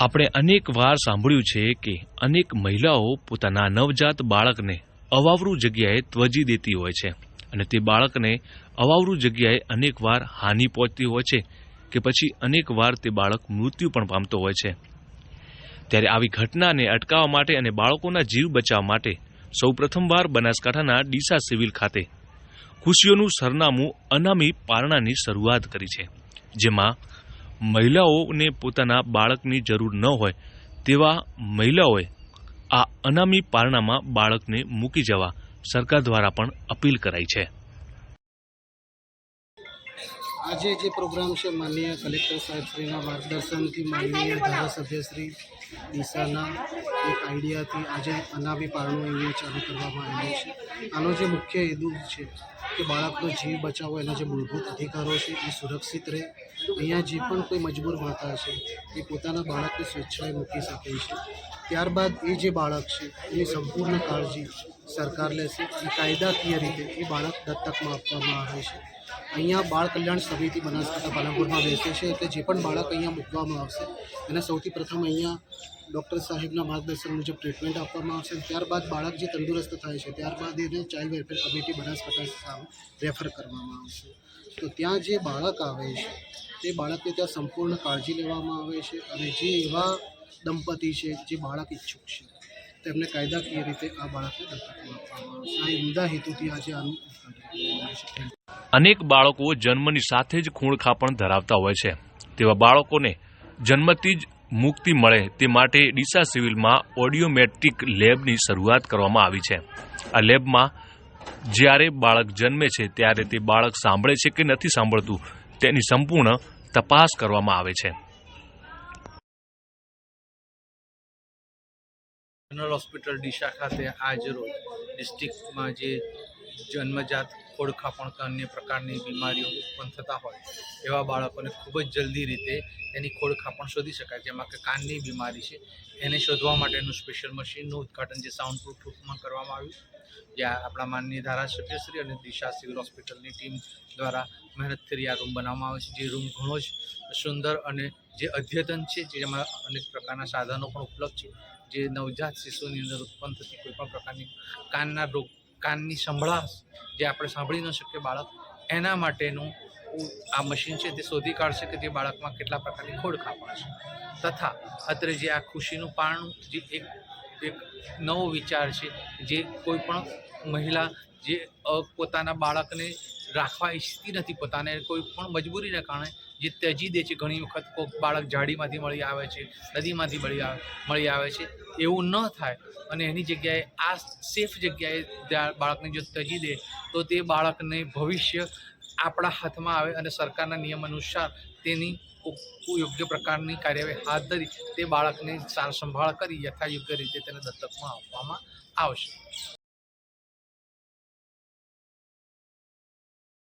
આપણે અનેક વાર સાંભળ્યું છે કે અનેક મહિલાઓ પોતાના નવજાત બાળકને અવાવરું જગ્યાએ ત્વજી દેતી હોય છે અને તે બાળકને અવાવરું જગ્યાએ અનેક વાર હાનિ પહોંચતી હોય છે કે પછી અનેક વાર તે બાળક મૃત્યુ પણ પામતો હોય છે. ત્યારે આવી ઘટનાને અટકાવવા માટે અને બાળકોના જીવ બચાવવા માટે સૌ પ્રથમવાર બનાસકાંઠાના ડીસા સિવિલ ખાતે ખુશીઓનું સરનામું અનામી પારણાની શરૂઆત કરી છે, જેમાં મહિલાઓને પોતાના બાળકની જરૂર ન હોય તેવા મહિલાઓએ આ અનામી પારણામાં બાળકને મૂકી જવા સરકાર દ્વારા પણ અપીલ કરાઈ છે. આજે જે પ્રોગ્રામ છે, માનનીય કલેક્ટર સાહેબશ્રીના માર્ગદર્શનથી માનનીય ધારાસભ્યશ્રી દિશાના એક આઈડિયાથી આજે અનામી પારણું એવું ચાલુ કરવામાં આવ્યું છે. આનો જે મુખ્ય હેતુ છે કે બાળકનો જીવ બચાવો, એના જે મૂળભૂત અધિકારો છે, એ સુરક્ષિત રહે. અહીંયા જે પણ કોઈ મજબૂર માતા છે, એ પોતાના બાળકને સ્વેચ્છાએ મૂકી શકે છે. ત્યારબાદ એ જે બાળક છે, એની સંપૂર્ણ કાળજી સરકાર લેશે. અને કાયદાકીય રીતે એ બાળક દત્તકમાં આપવામાં આવે છે. અહીંયા બાળ કલ્યાણ સમિતિ બનાસકાંઠા પાલનપુરમાં બેસે છે એટલે જે પણ બાળક અહીંયા મૂકવામાં આવશે, એને સૌથી પ્રથમ અહીંયા ડૉક્ટર સાહેબના માર્ગદર્શન મુજબ ટ્રીટમેન્ટ આપવામાં આવશે ત્યારબાદ બાળક જે તંદુરસ્ત થાય છે, ત્યારબાદ એને ચાઇલ્ડ વેલફેર કમિટી બનાસકાંઠા સામે રેફર કરવામાં આવશે. તો ત્યાં જે બાળક આવે છે, તે બાળકને ત્યાં સંપૂર્ણ કાળજી લેવામાં આવે છે અને જે એવા દંપતી છે, જે બાળક ઈચ્છુક છે, તેમને કાયદાકીય રીતે આ બાળકને દત્તક આપવામાં આવશે. આ ઉમદા હેતુથી આજે આનું અનેક બાળકો જન્મની સાથે જ ખૂણખા પણ ધરાવતા હોય છે. તેવા બાળકોને જન્મથી જ મુક્તિ મળે તે માટે ડીસા સિવિલમાં ઓડિયોમેટ્રિક લેબની શરૂઆત કરવામાં આવી છે. આ લેબમાં જ્યારે બાળક જન્મે છે ત્યારે તે બાળક સાંભળે છે કે નથી સાંભળતું, તેની સંપૂર્ણ તપાસ કરવામાં આવે છે. જનરલ હોસ્પિટલ ડીસા ખાતે આજ ડિસ્ટ્રિક્ટમાં જે જન્મજાત ખોડખાપણ કે અન્ય પ્રકારની બીમારીઓ ઉત્પન્ન થતા હોય એવા બાળકોને ખૂબ જ જલ્દી રીતે એની ખોડખાપણ શોધી શકાય. જેમાં કે કાનની બીમારી છે, એને શોધવા માટેનું સ્પેશિયલ મશીનનું ઉદ્ઘાટન જે સાઉન્ડ પ્રૂફ રૂપમાં કરવામાં આવ્યું જ્યાં આપણા માનનીય ધારાસભ્યશ્રી અને દિશા સિવિલ હોસ્પિટલની ટીમ દ્વારા મહેનત કરી આ રૂમ બનાવવામાં આવે છે. જે રૂમ ઘણો જ સુંદર અને જે અદ્યતન છે, જેમાં અનેક પ્રકારના સાધનો પણ ઉપલબ્ધ છે. જે નવજાત શિશુની અંદર ઉત્પન્ન થતી કોઈપણ પ્રકારની કાનના રોગ કાનની સંભળાશ જે આપણે સાંભળી ન શકીએ બાળક, એના માટેનું આ મશીન છે તે શોધી કાઢશે કે જે બાળકમાં કેટલા પ્રકારની ખોડ ખાપણ છે. તથા અત્રે જે આ ખુશીનું પારણું જે એક એક નવો વિચાર છે જે કોઈ પણ મહિલા જે પોતાના બાળકને રાખવા ઈચ્છતી નથી, પોતાને કોઈ પણ મજબૂરીને કારણે જે ત્યજી દે છે. ઘણી વખત કોઈક બાળક ઝાડીમાંથી મળી આવે છે, નદીમાંથી મળી મળી આવે છે. એવું ન થાય. અને એની જગ્યાએ આ સેફ જગ્યાએ બાળકને જો ત્યજી દે, તો તે બાળકને ભવિષ્ય આપણા હાથમાં આવે અને સરકારના નિયમ અનુસાર તેની યોગ્ય પ્રકારની કાર્યવાહી હાથ ધરી તે બાળકને સાર સંભાળ કરી યથાયોગ્ય રીતે તેને દત્તકમાં આપવામાં આવશે.